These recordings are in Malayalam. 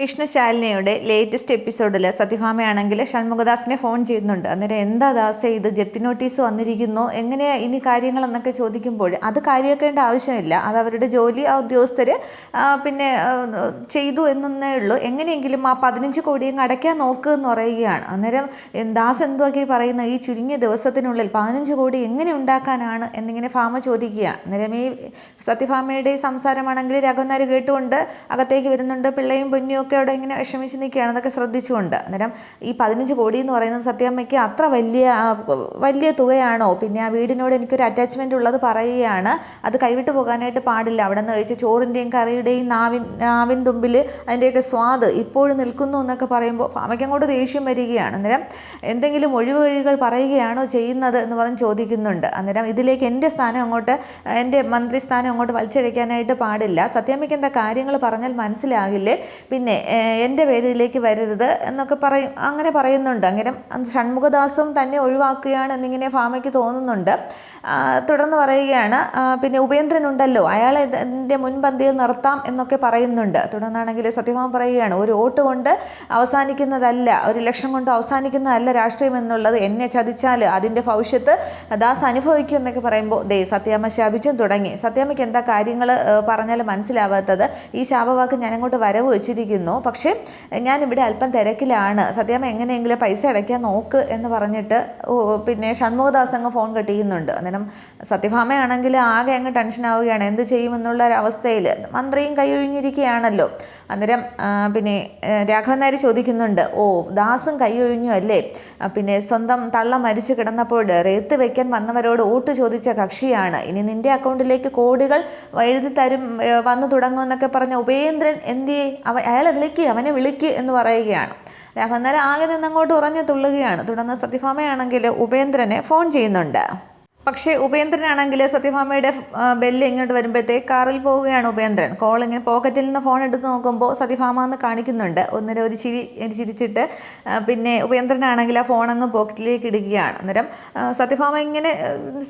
വിഷ്ണുശാലിനിയുടെ ലേറ്റസ്റ്റ് എപ്പിസോഡിൽ സത്യഭാമയാണെങ്കിൽ ഷൺമുഖദാസിനെ ഫോൺ ചെയ്യുന്നുണ്ട്. അന്നേരം എന്താ ദാസേ ഇത്? ജപ്തി നോട്ടീസ് വന്നിരിക്കുന്നു. എങ്ങനെയാ ഇനി കാര്യങ്ങൾ എന്നൊക്കെ ചോദിക്കുമ്പോൾ അത് കാര്യമാക്കേണ്ട ആവശ്യമില്ല. അത് അവരുടെ ജോലി ആ ഉദ്യോഗസ്ഥർ പിന്നെ ചെയ്തു എന്നേ ഉള്ളൂ. എങ്ങനെയെങ്കിലും ആ പതിനഞ്ച് കോടിയും അടയ്ക്കാൻ നോക്കുക എന്ന് പറയുകയാണ്. അന്നേരം ദാസ് എന്തുവാക്കി പറയുന്ന? ഈ ചുരുങ്ങിയ ദിവസത്തിനുള്ളിൽ പതിനഞ്ച് കോടി എങ്ങനെ ഉണ്ടാക്കാനാണ് എന്നിങ്ങനെ ഫാമ ചോദിക്കുകയാണ്. അന്നേരം ഈ സത്യഭാമയുടെ സംസാരമാണെങ്കിൽ രഘുനാർ കേട്ടുകൊണ്ട് അകത്തേക്ക് വരുന്നുണ്ട്. പിള്ളയും പൊന്നിയും ഒക്കെ അവിടെ ഇങ്ങനെ വിഷമിച്ച് നിൽക്കുകയാണെന്നൊക്കെ ശ്രദ്ധിച്ചുകൊണ്ട്. അന്നേരം ഈ പതിനഞ്ച് കോടി എന്ന് പറയുന്നത് സത്യാമ്മയ്ക്ക് അത്ര വലിയ വലിയ തുകയാണോ? പിന്നെ ആ വീടിനോട് എനിക്കൊരു അറ്റാച്ച്മെന്റ് ഉള്ളത് പറയുകയാണ്. അത് കൈവിട്ട് പോകാനായിട്ട് പാടില്ല. അവിടെ നിന്ന് കഴിച്ച ചോറിന്റെയും കറിയുടെയും നാവിൻ നാവിൻ തുമ്പിൽ അതിന്റെയൊക്കെ സ്വാദ് ഇപ്പോഴും നിൽക്കുന്നു എന്നൊക്കെ പറയുമ്പോൾ അമ്മയ്ക്ക് അങ്ങോട്ട് ദേഷ്യം വരികയാണ്. അന്നേരം എന്തെങ്കിലും ഒഴിവുകഴികൾ പറയുകയാണോ ചെയ്യുന്നത് എന്ന് പറഞ്ഞ് ചോദിക്കുന്നുണ്ട്. അന്നേരം ഇതിലേക്ക് എന്റെ സ്ഥാനം അങ്ങോട്ട് എന്റെ മന്ത്രി സ്ഥാനം അങ്ങോട്ട് വലിച്ചഴിക്കാനായിട്ട് പാടില്ല. സത്യാമ്മയ്ക്ക് എന്താ കാര്യങ്ങൾ പറഞ്ഞാൽ മനസ്സിലാകില്ലേ? പിന്നെ എന്റെ പേരിലേക്ക് വരരുത് എന്നൊക്കെ പറയും. അങ്ങനെ പറയുന്നുണ്ട്. അങ്ങനെ ഷൺമുഖദാസും തന്നെ ഒഴിവാക്കുകയാണ് എന്നിങ്ങനെ ഫാമയ്ക്ക് തോന്നുന്നുണ്ട്. തുടർന്ന് പറയുകയാണ് പിന്നെ ഉപേന്ദ്രൻ ഉണ്ടല്ലോ അയാളെ ഇതിന്റെ മുൻപന്തിയിൽ നിർത്താം എന്നൊക്കെ പറയുന്നുണ്ട്. തുടർന്നാണെങ്കിൽ സത്യഭാമ പറയുകയാണ് ഒരു വോട്ട് കൊണ്ട് അവസാനിക്കുന്നതല്ല ഒരു ലക്ഷം കൊണ്ട് അവസാനിക്കുന്നതല്ല രാഷ്ട്രീയം എന്നുള്ളത് എന്നെ ചതിച്ചാൽ അതിന്റെ ഭവിഷ്യത്ത് ദാസ് അനുഭവിക്കും എന്നൊക്കെ പറയുമ്പോൾ ദേ സത്യാമ്മ ശാപിച്ചും തുടങ്ങി. സത്യാമ്മയ്ക്ക് എന്താ കാര്യങ്ങൾ പറഞ്ഞാൽ മനസ്സിലാവാത്തത്? ഈ ശാപവാക്ക് ഞാൻ അങ്ങോട്ട് വരവ് വെച്ചിരിക്കുന്നു. പക്ഷേ ഞാനിവിടെ അല്പം തിരക്കിലാണ്. സത്യാമ്മ എങ്ങനെയെങ്കിലും പൈസ അടയ്ക്കാൻ നോക്ക് എന്ന് പറഞ്ഞിട്ട് പിന്നെ ഷൺമുഖദാസ് അങ്ങ് ഫോൺ കെട്ടിയുന്നുണ്ട് അന്നേരം സത്യഭാമയാണെങ്കിൽ ആകെ അങ്ങ് ടെൻഷൻ ആവുകയാണ്. എന്ത് ചെയ്യുമെന്നുള്ള ഒരു അവസ്ഥയിൽ മന്ത്രിയും കൈയൊഴിഞ്ഞിരിക്കുകയാണല്ലോ അന്നേരം പിന്നെ രാഘവൻ നായർ ചോദിക്കുന്നുണ്ട് ഓ ദാസും കൈയൊഴിഞ്ഞു അല്ലേ? പിന്നെ സ്വന്തം തള്ള മരിച്ചു കിടന്നപ്പോൾ റേത്ത് വെക്കാൻ വന്നവരോട് വോട്ട് ചോദിച്ച കക്ഷിയാണ്. ഇനി നിന്റെ അക്കൗണ്ടിലേക്ക് കോടികൾ എഴുതി തരും വന്നു തുടങ്ങുമെന്നൊക്കെ പറഞ്ഞ ഉപേന്ദ്രൻ എന്തിയെ അവ അയാളെ വിളിക്ക് അവനെ വിളിക്ക് എന്ന് പറയുകയാണ്. രാഘവൻ നായർ ആകെ നിന്നങ്ങോട്ട് ഉറഞ്ഞു തുള്ളുകയാണ്. തുടർന്ന് സത്യഭാമയാണെങ്കിൽ ഉപേന്ദ്രനെ ഫോൺ ചെയ്യുന്നുണ്ട്. പക്ഷേ ഉപേന്ദ്രനാണെങ്കിൽ സത്യഭാമയുടെ ബെല്ല് ഇങ്ങോട്ട് വരുമ്പോഴത്തേക്ക് കാറിൽ പോവുകയാണ് ഉപേന്ദ്രൻ. കോൾ ഇങ്ങനെ പോക്കറ്റിൽ നിന്ന് ഫോൺ എടുത്ത് നോക്കുമ്പോൾ സത്യഭാമ എന്ന് കാണിക്കുന്നുണ്ട്. ഒന്നര ഒരു ചിരി ചിരിച്ചിട്ട് പിന്നെ ഉപേന്ദ്രനാണെങ്കിൽ ആ ഫോൺ അങ്ങ് പോക്കറ്റിലേക്ക് ഇടുകയാണ്. അന്നേരം സത്യഭാമ ഇങ്ങനെ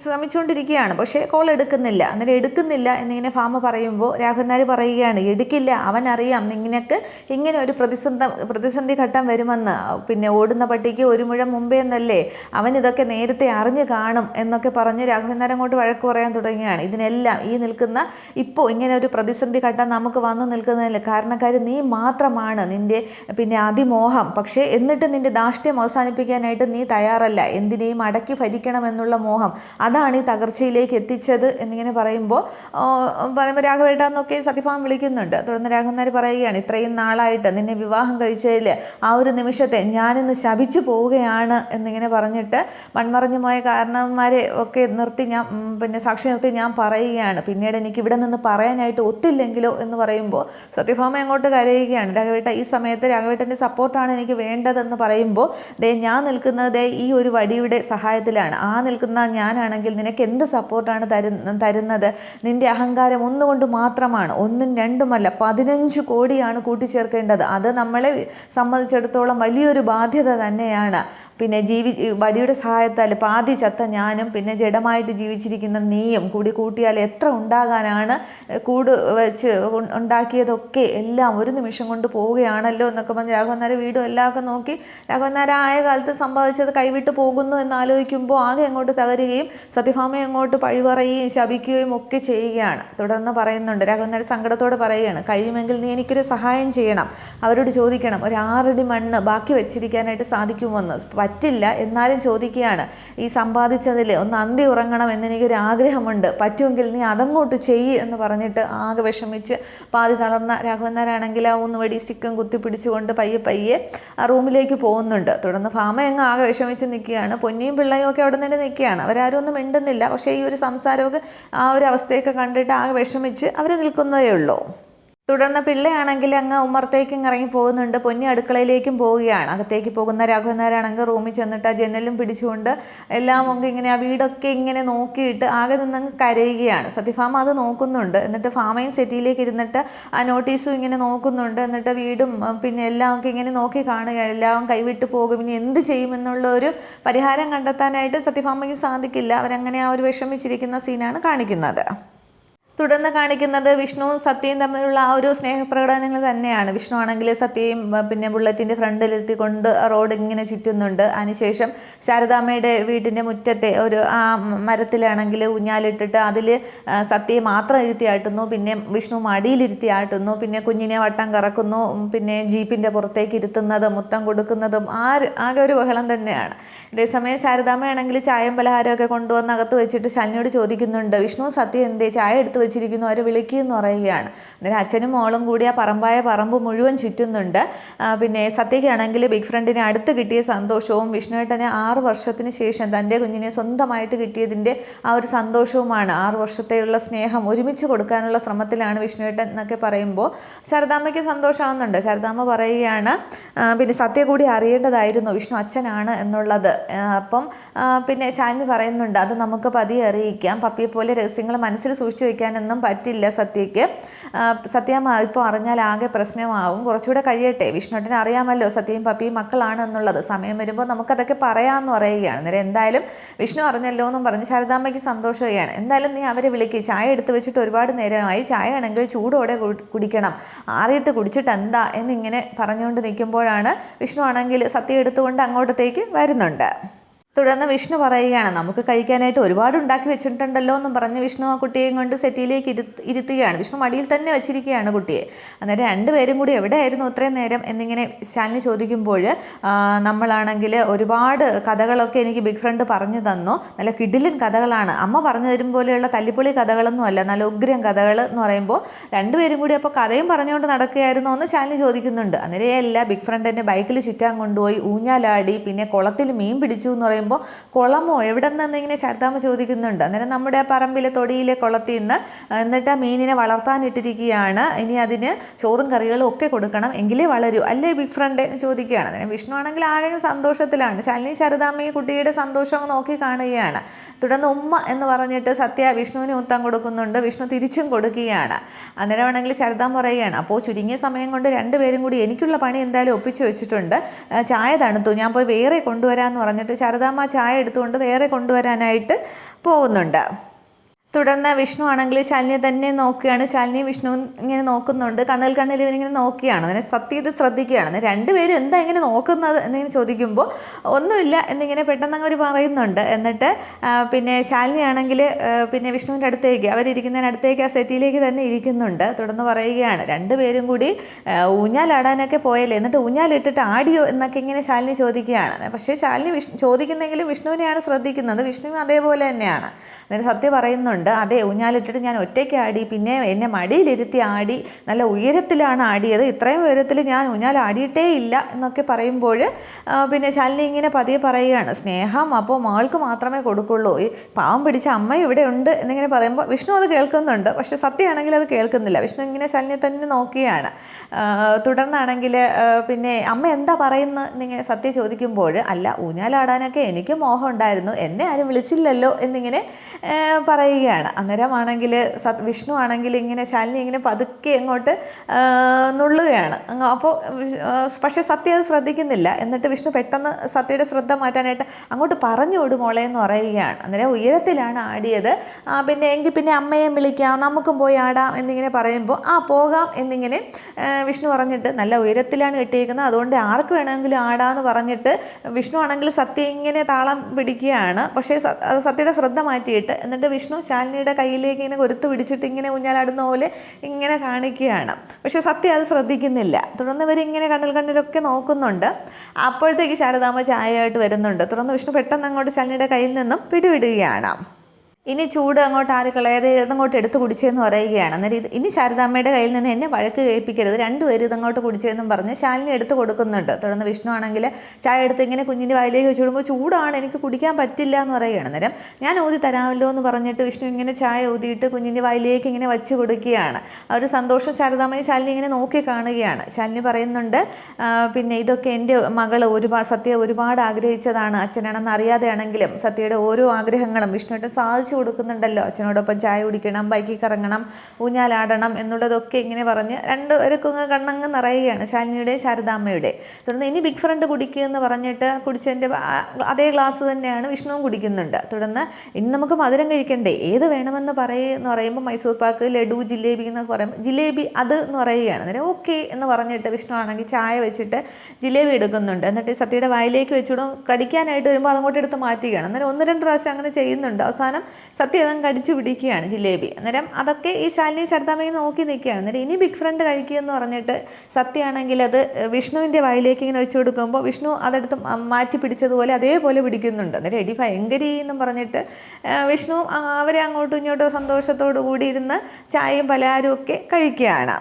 ശ്രമിച്ചുകൊണ്ടിരിക്കുകയാണ്. പക്ഷേ കോൾ എടുക്കുന്നില്ല. അന്നേരം എടുക്കുന്നില്ല എന്നിങ്ങനെ ഭാമ പറയുമ്പോൾ രാഘവനാർ പറയുകയാണ് എടുക്കില്ല അവൻ അറിയാം നിങ്ങനക്ക് ഇങ്ങനെ ഒരു പ്രതിസന്ധ പ്രതിസന്ധി ഘട്ടം വരുമെന്ന്. പിന്നെ ഓടുന്ന പട്ടിക്ക് ഒരു മുഴം മുമ്പേ എന്നല്ലേ? അവൻ ഇതൊക്കെ നേരത്തെ അറിഞ്ഞു കാണും എന്നൊക്കെ പറഞ്ഞ് രാഘവനാർ അങ്ങോട്ട് വഴക്ക് പറയാൻ തുടങ്ങിയാണ്. ഇതിനെല്ലാം ഈ നിൽക്കുന്ന ഇപ്പോൾ ഇങ്ങനെ ഒരു പ്രതിസന്ധി ഘട്ടം നമുക്ക് വന്നു നിൽക്കുന്നതിൽ കാരണക്കാർ നീ മാത്രമാണ് നിന്റെ പിന്നെ അതിമോഹം. പക്ഷേ എന്നിട്ട് നിന്റെ ദാഷ്ട്യം അവസാനിപ്പിക്കാനായിട്ട് നീ തയ്യാറല്ല. എന്തിനേയും അടക്കി ഭരിക്കണമെന്നുള്ള മോഹം. അതാണ് ഈ തകർച്ചയിലേക്ക് എത്തിച്ചത് എന്നിങ്ങനെ പറയുമ്പോൾ പറയുമ്പോൾ രാഘവേട്ടെന്നൊക്കെ സത്യഭാമം വിളിക്കുന്നുണ്ട്. തുടർന്ന് രാഘവനാർ പറയുകയാണ് ഇത്രയും നാളായിട്ട് നിന്നെ വിവാഹം കഴിച്ചതിൽ ആ ഒരു നിമിഷത്തെ ഞാനിന്ന് ശപിച്ചു പോവുകയാണ് എന്നിങ്ങനെ പറഞ്ഞിട്ട് മൺമറഞ്ഞു പോയ കാരണവന്മാരെ ഒക്കെ നിർത്തി ഞാൻ പിന്നെ സാക്ഷി നിർത്തി ഞാൻ പറയുകയാണ്. പിന്നീട് എനിക്ക് ഇവിടെ നിന്ന് പറയാനായിട്ട് ഒത്തില്ലെങ്കിലോ എന്ന് പറയുമ്പോൾ സത്യഭാമ അങ്ങോട്ട് കരയുകയാണ്. രാഘവേട്ട ഈ സമയത്ത് രാഘവേട്ടന്റെ സപ്പോർട്ടാണ് എനിക്ക് വേണ്ടതെന്ന് പറയുമ്പോൾ ദേ ഞാൻ നിൽക്കുന്നത് ദേ ഈ ഒരു വടിയുടെ സഹായത്തിലാണ്. ആ നിൽക്കുന്ന ഞാനാണെങ്കിൽ നിനക്ക് എന്ത് സപ്പോർട്ടാണ് തരുന്ന തരുന്നത്? നിന്റെ അഹങ്കാരം ഒന്നുകൊണ്ട് മാത്രമാണ് ഒന്നും രണ്ടുമല്ല പതിനഞ്ച് കോടിയാണ് കൂട്ടിച്ചേർക്കേണ്ടത്. അത് നമ്മളെ സംബന്ധിച്ചിടത്തോളം വലിയൊരു ബാധ്യത തന്നെയാണ്. പിന്നെ ജീവി വടിയുടെ സഹായത്താൽ പാതി ചത്ത ഞാനും പിന്നെ ജഡമായിട്ട് ജീവിച്ചിരിക്കുന്ന നീയും കൂടി കൂട്ടിയാൽ എത്ര ഉണ്ടാകാനാണ് കൂട് വെച്ച് ഉണ്ടാക്കിയതൊക്കെ എല്ലാം ഒരു നിമിഷം കൊണ്ട് പോവുകയാണല്ലോ എന്നൊക്കെ പറഞ്ഞ് രാഘവന്നാരെ വീടും എല്ലാം ഒക്കെ നോക്കി രാഘവന്നാര ആയ കാലത്ത് സംഭവിച്ചത് കൈവിട്ട് പോകുന്നു എന്ന് ആലോചിക്കുമ്പോൾ ആകെ അങ്ങോട്ട് തകരുകയും സത്യഭാമയെ അങ്ങോട്ട് പഴിപറയുകയും ശപിക്കുകയും ഒക്കെ ചെയ്യുകയാണ്. തുടർന്ന് പറയുന്നുണ്ട് രാഘവന്നാർ സങ്കടത്തോടെ പറയുകയാണ് കഴിയുമെങ്കിൽ നീ എനിക്കൊരു സഹായം ചെയ്യണം. അവരോട് ചോദിക്കണം ഒരു ആറടി മണ്ണ് ബാക്കി വെച്ചിരിക്കാനായിട്ട് സാധിക്കുമെന്ന് പറ്റില്ല എന്നാലും ചോദിക്കുകയാണ്. ഈ സമ്പാദിച്ചതിൽ ഒന്ന് അന്തി ഉറങ്ങണം എന്നെനിക്കൊരു ആഗ്രഹമുണ്ട് പറ്റുമെങ്കിൽ നീ അതങ്ങോട്ട് ചെയ്യ് എന്ന് പറഞ്ഞിട്ട് ആകെ വിഷമിച്ച് പാതി തളർന്ന രാഘവന്നാരാണെങ്കിൽ ആ ഒന്ന് വടി സ്റ്റിക്കും കുത്തിപ്പിടിച്ചുകൊണ്ട് പയ്യെ പയ്യെ ആ റൂമിലേക്ക് പോകുന്നുണ്ട്. തുടർന്ന് ഫാമ അങ്ങ് ആകെ വിഷമിച്ച് നിൽക്കുകയാണ്. പൊന്നിയും പിള്ളയും ഒക്കെ അവിടെ തന്നെ നിൽക്കുകയാണ്. അവരാരും ഒന്നും മിണ്ടുന്നില്ല. പക്ഷേ ഈ ഒരു സംസാരമൊക്കെ ആ ഒരു അവസ്ഥയൊക്കെ കണ്ടിട്ട് ആകെ വിഷമിച്ച് അവർ നിൽക്കുന്നതേ ഉള്ളൂ. തുടർന്ന് പിള്ളയാണെങ്കിൽ അങ്ങ് ഉമ്മറത്തേക്കും ഇറങ്ങി പോകുന്നുണ്ട്. പൊന്നി അടുക്കളയിലേക്കും പോവുകയാണ്. അകത്തേക്ക് പോകുന്ന രാഘവനാരാണെങ്കിൽ റൂമിൽ ചെന്നിട്ട് ആ ജനലും പിടിച്ചുകൊണ്ട് എല്ലാം ഒക്കെ ഇങ്ങനെ ആ വീടൊക്കെ ഇങ്ങനെ നോക്കിയിട്ട് ആകെ നിന്നങ്ങ് കരയുകയാണ്. സത്യഭാമ അത് നോക്കുന്നുണ്ട്. എന്നിട്ട് ഫാമയും സെറ്റിയിലേക്ക് ഇരുന്നിട്ട് ആ നോട്ടീസും ഇങ്ങനെ നോക്കുന്നുണ്ട്. എന്നിട്ട് വീടും പിന്നെ എല്ലാം ഒക്കെ ഇങ്ങനെ നോക്കി കാണുക. എല്ലാം കൈവിട്ട് പോകും. ഇനി എന്ത് ചെയ്യുമെന്നുള്ള ഒരു പരിഹാരം കണ്ടെത്താനായിട്ട് സത്യഭാമയ്ക്ക് സാധിക്കില്ല. അവരങ്ങനെ ആ ഒരു വിഷമിച്ചിരിക്കുന്ന സീനാണ് കാണിക്കുന്നത്. തുടർന്ന് കാണിക്കുന്നത് വിഷ്ണുവും സത്യയും തമ്മിലുള്ള ആ ഒരു സ്നേഹപ്രകടനങ്ങൾ തന്നെയാണ്. വിഷ്ണു ആണെങ്കിൽ സത്യയും പിന്നെ ബുള്ളറ്റിന്റെ ഫ്രണ്ടിലെത്തിക്കൊണ്ട് റോഡ് ഇങ്ങനെ ചുറ്റുന്നുണ്ട്. അതിനുശേഷം ശാരദാമ്മയുടെ വീടിന്റെ മുറ്റത്തെ ഒരു ആ മരത്തിലാണെങ്കിൽ ഊഞ്ഞാലിട്ടിട്ട് അതിൽ സത്യയെ മാത്രം ഇരുത്തിയാട്ടുന്നു. പിന്നെ വിഷ്ണു മടിയിലിരുത്തി ആട്ടുന്നു പിന്നെ കുഞ്ഞിനെ വട്ടം കറക്കുന്നു. പിന്നെ ജീപ്പിന്റെ പുറത്തേക്ക് ഇരുത്തുന്നതും മുത്തം കൊടുക്കുന്നതും ആ ആകെ ഒരു ബഹളം തന്നെയാണ്. അതേസമയം ശാരദാമ്മയാണെങ്കിൽ ചായയും പലഹാരമൊക്കെ കൊണ്ടുവന്ന് അകത്ത് വെച്ചിട്ട് ശനിയോട് ചോദിക്കുന്നുണ്ട് വിഷ്ണു സത്യം എന്തേ? ചായ എടുത്ത് വെച്ചിരിക്കുന്നു അവരെ വിളിക്കുമെന്ന് പറയുകയാണ്. അന്നേരം അച്ഛനും മോളും കൂടി ആ പറമ്പായ പറമ്പ് മുഴുവൻ ചുറ്റുന്നുണ്ട്. പിന്നെ സത്യയ്ക്കാണെങ്കിൽ ബിഗ് ഫ്രണ്ടിനെ അടുത്ത് കിട്ടിയ സന്തോഷവും വിഷ്ണുവേട്ടനെ ആറ് വർഷത്തിന് ശേഷം തന്റെ കുഞ്ഞിനെ സ്വന്തമായിട്ട് കിട്ടിയതിന്റെ ആ ഒരു സന്തോഷവുമാണ്. ആറ് വർഷത്തെയുള്ള സ്നേഹം ഒരുമിച്ച് കൊടുക്കാനുള്ള ശ്രമത്തിലാണ് വിഷ്ണുവേട്ടൻ എന്നൊക്കെ പറയുമ്പോൾ ശാരദാമ്മയ്ക്ക് സന്തോഷമാണെന്നുണ്ട്. ശാരദാമ്മ പറയുകയാണ് പിന്നെ സത്യ കൂടി അറിയേണ്ടതായിരുന്നു വിഷ്ണു അച്ഛനാണ് എന്നുള്ളത്. അപ്പം പിന്നെ ശാലിനി പറയുന്നുണ്ട് അത് നമുക്ക് പതിയെ അറിയിക്കാം. പപ്പിയെ പോലെ രഹസ്യങ്ങൾ മനസ്സിൽ സൂക്ഷിച്ചു വയ്ക്കാനൊന്നും പറ്റില്ല സത്യയ്ക്ക്. സത്യ ഇപ്പോൾ അറിഞ്ഞാൽ ആകെ പ്രശ്നമാവും. കുറച്ചുകൂടെ കഴിയട്ടെ. വിഷ്ണുട്ടിന് അറിയാമല്ലോ സത്യയും പപ്പിയും മക്കളാണ് എന്നുള്ളത്. സമയം വരുമ്പോൾ നമുക്കതൊക്കെ പറയാമെന്ന് പറയുകയാണ്. നേരെ എന്തായാലും വിഷ്ണു അറിഞ്ഞല്ലോ എന്നും പറഞ്ഞ് ശാരദാമ്മയ്ക്ക് സന്തോഷമാണ് എന്തായാലും നീ അവരെ വിളിക്കുക ചായ എടുത്ത് വെച്ചിട്ട് ഒരുപാട് നേരമായി. ചായ ആണെങ്കിൽ ചൂടോടെ കുടിക്കണം. ആറിയിട്ട് കുടിച്ചിട്ട് എന്താ? എന്നിങ്ങനെ പറഞ്ഞുകൊണ്ട് നിൽക്കുമ്പോഴാണ് വിഷ്ണു ആണെങ്കിൽ സത്യം എടുത്തുകൊണ്ട് അങ്ങോട്ടത്തേക്ക് വരുന്നുണ്ട്. that. തുടർന്ന് വിഷ്ണു പറയുകയാണ് നമുക്ക് കഴിക്കാനായിട്ട് ഒരുപാട് ഉണ്ടാക്കി വെച്ചിട്ടുണ്ടല്ലോ എന്നും പറഞ്ഞ് വിഷ്ണു ആ കുട്ടിയെയും കൊണ്ട് സെറ്റിയിലേക്ക് ഇരു ഇരുത്തുകയാണ്. വിഷ്ണു മടിയിൽ തന്നെ വെച്ചിരിക്കുകയാണ് കുട്ടിയെ. അന്നേരം രണ്ടുപേരും കൂടി എവിടെയായിരുന്നു ഇത്രയും നേരം എന്നിങ്ങനെ ശാലിനി ചോദിക്കുമ്പോൾ നമ്മളാണെങ്കിൽ ഒരുപാട് കഥകളൊക്കെ എനിക്ക് ബിഗ് ഫ്രണ്ട് പറഞ്ഞു തന്നു. നല്ല കിടിലൻ കഥകളാണ്. അമ്മ പറഞ്ഞു തരും പോലെയുള്ള തല്ലിപ്പൊളി കഥകളൊന്നും അല്ല നല്ല ഉഗ്രം കഥകൾ എന്ന് പറയുമ്പോൾ രണ്ടുപേരും കൂടി അപ്പോൾ കഥയും പറഞ്ഞുകൊണ്ട് നടക്കുകയായിരുന്നു എന്ന് ശാലിനി ചോദിക്കുന്നുണ്ട്. അന്നേരം അല്ല ബിഗ് ഫ്രണ്ട് എന്നെ ബൈക്കിൽ ചുറ്റാൻ കൊണ്ടുപോയി ഊഞ്ഞാലാടി പിന്നെ കുളത്തിൽ മീൻ പിടിച്ചു എന്ന് പറയുമ്പോൾ കുളമോ? എവിടെ നിന്ന് ഇങ്ങനെ ചോദിക്കുന്നുണ്ട്? അന്നേരം നമ്മുടെ പറമ്പിലെ തൊടിയിലെ കുളത്തിൽ നിന്ന് എന്നിട്ട് മീനിനെ വളർത്താനിട്ടിരിക്കുകയാണ് ഇനി അതിന് ചോറും കറികളും ഒക്കെ കൊടുക്കണം. എങ്കിലേ വളരൂ. അല്ലേ ബിഗ് ഫ്രണ്ട് എന്ന് ചോദിക്കുകയാണ്. അന്നേരം വിഷ്ണു ആണെങ്കിൽ ആകെ സന്തോഷത്തിലാണ്. ശാലിനി ശാരദാമ്മ ഈ കുട്ടിയുടെ സന്തോഷം നോക്കി കാണുകയാണ്. തുടർന്ന് ഉമ്മ എന്ന് പറഞ്ഞിട്ട് സത്യ വിഷ്ണുവിന് മുത്തം കൊടുക്കുന്നുണ്ട്. വിഷ്ണു തിരിച്ചും കൊടുക്കുകയാണ്. അന്നേരം ആണെങ്കിൽ ശാരദാമ്മ പറയുകയാണ് അപ്പോൾ ചുരുങ്ങിയ സമയം കൊണ്ട് രണ്ടുപേരും കൂടി എനിക്കുള്ള പണി എന്തായാലും ഒപ്പിച്ച് വെച്ചിട്ടുണ്ട്. ചായ തണുത്തു. ഞാൻ പോയി വേറെ കൊണ്ടുവരാമെന്ന് പറഞ്ഞിട്ട് ശാരദാമ്മ ചായ എടുത്തുകൊണ്ട് വേറെ കൊണ്ടുവരാനായിട്ട് പോകുന്നുണ്ട്. തുടർന്ന് വിഷ്ണു ആണെങ്കിൽ ശാലിനിയെ തന്നെ നോക്കുകയാണ്. ശാലിനി വിഷ്ണു ഇങ്ങനെ നോക്കുന്നുണ്ട്. കണ്ണൽ കണ്ണിൽ ഇവനിങ്ങനെ നോക്കുകയാണ്. അതിനെ സത്യത ശ്രദ്ധിക്കുകയാണ്. രണ്ടുപേരും എന്താ ഇങ്ങനെ നോക്കുന്നത് എന്നിങ്ങനെ ചോദിക്കുമ്പോൾ ഒന്നുമില്ല എന്നിങ്ങനെ പെട്ടെന്ന് അവർ പറയുന്നുണ്ട്. എന്നിട്ട് പിന്നെ ശാലിനി ആണെങ്കിൽ പിന്നെ വിഷ്ണുവിന്റെ അടുത്തേക്ക് അവരിയ്ക്കുന്നതിനടുത്തേക്ക് ആ സെറ്റിയിലേക്ക് തന്നെ ഇരിക്കുന്നുണ്ട്. തുടർന്ന് പറയുകയാണ്. രണ്ടുപേരും കൂടി ഊഞ്ഞാലാടാനൊക്കെ പോയല്ലേ? എന്നിട്ട് ഊഞ്ഞാലിട്ടിട്ട് ആടിയോ എന്നൊക്കെ ഇങ്ങനെ ശാലിനി ചോദിക്കുകയാണ്. പക്ഷേ ശാലിനി വിഷ്ണു ചോദിക്കുന്നെങ്കിലും വിഷ്ണുവിനെയാണ് ശ്രദ്ധിക്കുന്നത്. വിഷ്ണുവും അതേപോലെ തന്നെയാണ്. എന്നിട്ട് സത്യം പറയുന്നുണ്ട്. അതെ ഊഞ്ഞാലിട്ടിട്ട് ഞാൻ ഒറ്റയ്ക്ക് ആടി പിന്നെ എന്നെ മടിയിലിരുത്തി ആടി നല്ല ഉയരത്തിലാണ് ആടിയത്. ഇത്രയും ഉയരത്തിൽ ഞാൻ ഊഞ്ഞാൽ ആടിയിട്ടേ ഇല്ല എന്നൊക്കെ പറയുമ്പോൾ പിന്നെ ശാലിനി ഇങ്ങനെ പതിയെ പറയുകയാണ് സ്നേഹം അപ്പോൾ മകൾക്ക് മാത്രമേ കൊടുക്കുള്ളൂ. ഈ പാവം പിടിച്ച അമ്മ ഇവിടെ ഉണ്ട് എന്നിങ്ങനെ പറയുമ്പോൾ വിഷ്ണു അത് കേൾക്കുന്നുണ്ട്. പക്ഷെ സത്യമാണെങ്കിൽ അത് കേൾക്കുന്നില്ല. വിഷ്ണു ഇങ്ങനെ ശാലിനിയെ തന്നെ നോക്കുകയാണ് ആ, തുടർന്നാണെങ്കിൽ പിന്നെ അമ്മ എന്താ പറയുന്നത് എന്നിങ്ങനെ സത്യം ചോദിക്കുമ്പോൾ അല്ല ഊഞ്ഞാലാടാനൊക്കെ എനിക്ക് മോഹം ഉണ്ടായിരുന്നു. എന്നെ ആരും വിളിച്ചില്ലല്ലോ എന്നിങ്ങനെ ആ, പറയുകയാണ് അന്നേരമാണെങ്കിൽ സത് വിഷ്ണു ആണെങ്കിൽ ഇങ്ങനെ ശാലിനി ഇങ്ങനെ പതുക്കെ അങ്ങോട്ട് നുള്ളുകയാണ്. അപ്പോൾ പക്ഷേ സത്യ അത് ശ്രദ്ധിക്കുന്നില്ല. എന്നിട്ട് വിഷ്ണു പെട്ടെന്ന് സത്യയുടെ ശ്രദ്ധ മാറ്റാനായിട്ട് അങ്ങോട്ട് പറഞ്ഞു വിടും മോളെ എന്ന് പറയുകയാണ്. അന്നേരം ഉയരത്തിലാണ് ആടിയത്. പിന്നെ എങ്കിൽ പിന്നെ അമ്മയെ വിളിക്കാം നമുക്കും പോയി ആടാം എന്നിങ്ങനെ പറയുമ്പോൾ ആ പോകാം എന്നിങ്ങനെ വിഷ്ണു പറഞ്ഞിട്ട് നല്ല ഉയരത്തിലാണ് കിട്ടിയിരിക്കുന്നത്. അതുകൊണ്ട് ആർക്ക് വേണമെങ്കിലും ആടാന്ന് പറഞ്ഞിട്ട് വിഷ്ണു ആണെങ്കിൽ സത്യ ഇങ്ങനെ താളം പിടിക്കുകയാണ്. പക്ഷേ സത്യയുടെ ശ്രദ്ധ മാറ്റിയിട്ട് എന്നിട്ട് വിഷ്ണു ശാലിനിയുടെ കയ്യിലേക്ക് ഇങ്ങനെ കൊരുത്ത് പിടിച്ചിട്ട് ഇങ്ങനെ ഊഞ്ഞാലാടുന്ന പോലെ ഇങ്ങനെ കാണിക്കുകയാണ്. പക്ഷേ സത്യം അത് ശ്രദ്ധിക്കുന്നില്ല. തുടർന്ന് ഇവർ ഇങ്ങനെ കണ്ണിൽ കണ്ണിലൊക്കെ നോക്കുന്നുണ്ട്. അപ്പോഴത്തേക്ക് ശാരദാമ്മ ചായയായിട്ട് വരുന്നുണ്ട്. തുടർന്ന് വിഷ്ണു പെട്ടെന്ന് അങ്ങോട്ട് ശാലിനിയുടെ കയ്യിൽ നിന്നും പിടിവിടുകയാണ്. ഇനി ചൂട് അങ്ങോട്ട് ആര് കളയാതെ ഇതങ്ങോട്ട് എടുത്ത് കുടിച്ചതെന്ന് പറയുകയാണ്. അന്നേരം ഇനി ശാരദാമ്മയുടെ കയ്യിൽ നിന്ന് എന്നെ വഴക്ക് കേൾപ്പിക്കരുത്. രണ്ടുപേരും ഇതങ്ങോട്ട് കുടിച്ചതെന്നും പറഞ്ഞ് ശാലിനി എടുത്ത് കൊടുക്കുന്നുണ്ട്. തുടർന്ന് വിഷ്ണു ആണെങ്കിൽ ചായ എടുത്ത് ഇങ്ങനെ കുഞ്ഞിന്റെ വായിലേക്ക് വെച്ച് വിടുമ്പോൾ ചൂടാണ് എനിക്ക് കുടിക്കാൻ പറ്റില്ല എന്ന് പറയുകയാണ്. അന്നേരം ഞാൻ ഊതി തരാമല്ലോ എന്ന് പറഞ്ഞിട്ട് വിഷ്ണു ഇങ്ങനെ ചായ ഊതിയിട്ട് കുഞ്ഞിന്റെ വായിലേക്ക് ഇങ്ങനെ വച്ച് കൊടുക്കുകയാണ്. ഒരു സന്തോഷം ശാരദാമ്മയെ ശാലിനി ഇങ്ങനെ നോക്കി കാണുകയാണ്. ശാലിനി പറയുന്നുണ്ട് പിന്നെ ഇതൊക്കെ എന്റെ മകൾ ഒരുപാട് സത്യ ഒരുപാട് ആഗ്രഹിച്ചതാണ്. അച്ഛനാണെന്ന് അറിയാതെയാണെങ്കിലും സത്യയുടെ ഓരോ ആഗ്രഹങ്ങളും വിഷ്ണുവിട്ട് സാധിച്ചു കൊടുക്കുന്നുണ്ടല്ലോ. അച്ഛനോടൊപ്പം ചായ കുടിക്കണം ബൈക്കിൽ കറങ്ങണം ഊഞ്ഞാലാടണം എന്നുള്ളതൊക്കെ ഇങ്ങനെ പറഞ്ഞ് രണ്ട് ഒരു കുങ്ങ് കണ്ണങ്ങ് നിറയുകയാണ് ശാലിനിയുടെയും ശാരദാമ്മയുടെ തുടർന്ന് ഇനി ബിഗ് ഫ്രണ്ട് കുടിക്കുക എന്ന് പറഞ്ഞിട്ട് കുടിച്ചതിന്റെ അതേ ഗ്ലാസ് തന്നെയാണ് വിഷ്ണുവും കുടിക്കുന്നുണ്ട്. തുടർന്ന് ഇനി നമുക്ക് മധുരം കഴിക്കണ്ടേ? ഏത് വേണമെന്ന് പറയുമെന്ന് പറയുമ്പോൾ മൈസൂർ പാക്ക് ലഡു ജിലേബി എന്ന് പറയുമ്പോൾ ജിലേബി അത് എന്ന് പറയുകയാണ്. അന്നേരം ഓക്കെ എന്ന് പറഞ്ഞിട്ട് വിഷ്ണു ആണെങ്കിൽ ചായ വെച്ചിട്ട് ജിലേബി എടുക്കുന്നുണ്ട്. എന്നിട്ട് സത്യയുടെ വായിലേക്ക് വെച്ചിടും കടിക്കാനായിട്ട് വരുമ്പോൾ അതങ്ങോട്ട് എടുത്ത് മാറ്റുകയാണ്. അന്നേരം ഒന്ന് രണ്ട് പ്രാവശ്യം അങ്ങനെ ചെയ്യുന്നുണ്ട്. അവസാനം സത്യ അതങ്ങ് കടിച്ചു പിടിക്കുകയാണ് ജിലേബി. അന്നേരം അതൊക്കെ ഈ ശാലിനി ശരദാമയെ നോക്കി നിൽക്കുകയാണ്. അന്നേരം ഇനി ബിഗ് ഫ്രണ്ട് കഴിക്കുക എന്ന് പറഞ്ഞിട്ട് സത്യമാണെങ്കിൽ അത് വിഷ്ണുവിന്റെ വായിലേക്ക് ഇങ്ങനെ വെച്ചു കൊടുക്കുമ്പോൾ വിഷ്ണു അതെടുത്ത് മാറ്റി പിടിച്ചതുപോലെ അതേപോലെ പിടിക്കുന്നുണ്ട്. അന്നേരം എടി ഭയങ്കരി എന്നും പറഞ്ഞിട്ട് വിഷ്ണു അവരെ അങ്ങോട്ടും ഇങ്ങോട്ടും സന്തോഷത്തോടു കൂടി ഇരുന്ന് ചായയും പലഹാരവും ഒക്കെ കഴിക്കുകയാണ്.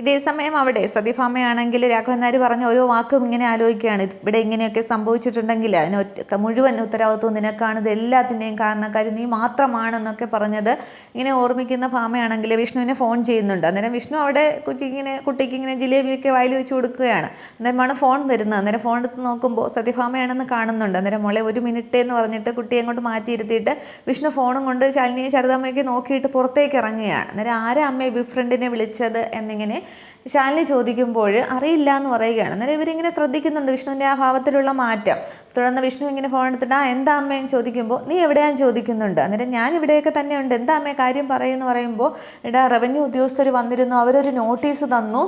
ഇതേ സമയം അവിടെ സതിഫാമയാണെങ്കിൽ രാഘവൻ നായർ പറഞ്ഞ ഓരോ വാക്കും ഇങ്ങനെ ആലോചിക്കുകയാണ്. ഇവിടെ ഇങ്ങനെയൊക്കെ സംഭവിച്ചിട്ടുണ്ടെങ്കിൽ അതിന് മുഴുവൻ ഉത്തരവാദിത്വം നിനക്കാണ്. ഇത് എല്ലാത്തിന്റെയും കാരണക്കാരി നീ മാത്രമാണെന്നൊക്കെ പറഞ്ഞത് ഇങ്ങനെ ഓർമ്മിക്കുന്ന ഭാമയാണെങ്കിൽ വിഷ്ണുവിനെ ഫോൺ ചെയ്യുന്നുണ്ട്. അന്നേരം വിഷ്ണു അവിടെ കുട്ടി ഇങ്ങനെ കുട്ടിക്ക് ഇങ്ങനെ ജിലേബിയൊക്കെ വായിൽ വെച്ച് കൊടുക്കുകയാണ്. അന്നേരമാണ് ഫോൺ വരുന്നത്. അന്നേരം ഫോൺ എടുത്ത് നോക്കുമ്പോൾ സതിഭാമയാണെന്ന് കാണുന്നുണ്ട്. അന്നേരം മോളെ ഒരു മിനിറ്റ് എന്ന് പറഞ്ഞിട്ട് കുട്ടിയെ അങ്ങോട്ട് മാറ്റിയിരുത്തിയിട്ട് വിഷ്ണു ഫോണും കൊണ്ട് ശാലിനിയെ ശാരദാമ്മയൊക്കെ നോക്കിയിട്ട് പുറത്തേക്ക് ഇറങ്ങുകയാണ്. അന്നേരം ആരാ അമ്മയെ ബിഫ്രണ്ടിനെ ഫ്രണ്ടിനെ വിളിച്ചത് എന്നിങ്ങനെ ശാലിനി ചോദിക്കുമ്പോൾ അറിയില്ല എന്ന് പറയുകയാണ്. അന്നേരം ഇവരിങ്ങനെ ശ്രദ്ധിക്കുന്നുണ്ട്. വിഷ്ണുവിന്റെ ആ ഭാവത്തിലുള്ള മാറ്റം. തുടർന്ന് വിഷ്ണു ഇങ്ങനെ ഫോൺ എടുത്തിട്ട് ആ എന്താ അമ്മയും ചോദിക്കുമ്പോൾ നീ എവിടെയാന്ന് ചോദിക്കുന്നുണ്ട്. അന്നേരം ഞാൻ ഇവിടെയൊക്കെ തന്നെ ഉണ്ട് എന്താ അമ്മയെ കാര്യം പറയുമെന്ന് പറയുമ്പോൾ ഇടാ റവന്യൂ ഉദ്യോഗസ്ഥർ വന്നിരുന്നു. അവരൊരു നോട്ടീസ് തന്നു.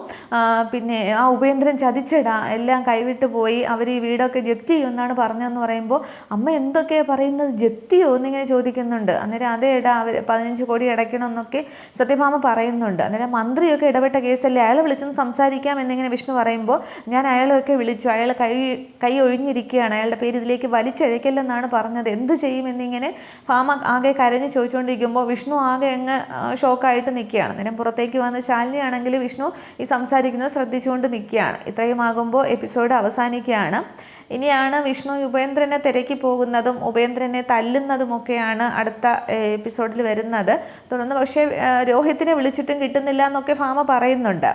പിന്നെ ആ ഉപേന്ദ്രൻ ചതിച്ചടാ. എല്ലാം കൈവിട്ട് പോയി. അവർ ഈ വീടൊക്കെ ജപ്തി ചെയ്യുമെന്നാണ് പറഞ്ഞതെന്ന് പറയുമ്പോൾ അമ്മ എന്തൊക്കെയാണ് പറയുന്നത്? ജപ്തിയോ? എന്നിങ്ങനെ ചോദിക്കുന്നുണ്ട്. അന്നേരം അതേ ഇടാ അവർ പതിനഞ്ച് കോടി അടയ്ക്കണമെന്നൊക്കെ സത്യഭാമ പറയുന്നുണ്ട്. അന്നേരം മന്ത്രിയൊക്കെ ഇടപെട്ട കേസല്ലേ? അയാൾ വിളിച്ചൊന്ന് സംസാരിക്കാം എന്നിങ്ങനെ വിഷ്ണു പറയുമ്പോൾ ഞാൻ അയാളൊക്കെ വിളിച്ചു. അയാൾ കൈ കൈ ഒഴിഞ്ഞിരിക്കുകയാണ്. അയാളുടെ പേര് ഇതിലേക്ക് വലിച്ചഴക്കില്ലെന്നാണ് പറഞ്ഞത്. എന്തു ചെയ്യും എന്നിങ്ങനെ ഫാമ ആകെ കരഞ്ഞ് ചോദിച്ചുകൊണ്ടിരിക്കുമ്പോൾ വിഷ്ണു ആകെ അങ്ങ് ഷോക്കായിട്ട് നിൽക്കുകയാണ്. അന്നേരം പുറത്തേക്ക് വന്ന് ശാലിനിയാണെങ്കിൽ വിഷ്ണു ഈ സംസാരിക്കുന്നത് ശ്രദ്ധിച്ചുകൊണ്ട് നിൽക്കുകയാണ്. ഇത്രയും ആകുമ്പോൾ എപ്പിസോഡ് അവസാനിക്കുകയാണ്. ഇനിയാണ് വിഷ്ണു ഉപേന്ദ്രനെ തിരക്കി പോകുന്നതും ഉപേന്ദ്രനെ തല്ലുന്നതുമൊക്കെയാണ് അടുത്ത എപ്പിസോഡിൽ വരുന്നത്. തുടർന്ന് പക്ഷേ രോഹിത്തിനെ വിളിച്ചിട്ടും കിട്ടുന്നില്ല എന്നൊക്കെ ഫാമ പറയുന്നുണ്ട്.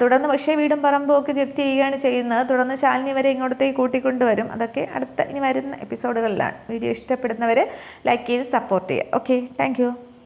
തുടർന്ന് പക്ഷേ വീടും പറമ്പും ഒക്കെ ജപ്തി ചെയ്യുകയാണ് ചെയ്യുന്നത്. തുടർന്ന് ശാലിനി വരെ ഇങ്ങോട്ടത്തേക്ക് കൂട്ടിക്കൊണ്ടുവരും. അതൊക്കെ അടുത്ത ഇനി വരുന്ന എപ്പിസോഡുകളിലാണ്. വീഡിയോ ഇഷ്ടപ്പെടുന്നവർ ലൈക്ക് ചെയ്ത് സപ്പോർട്ട് ചെയ്യുക. Okay thank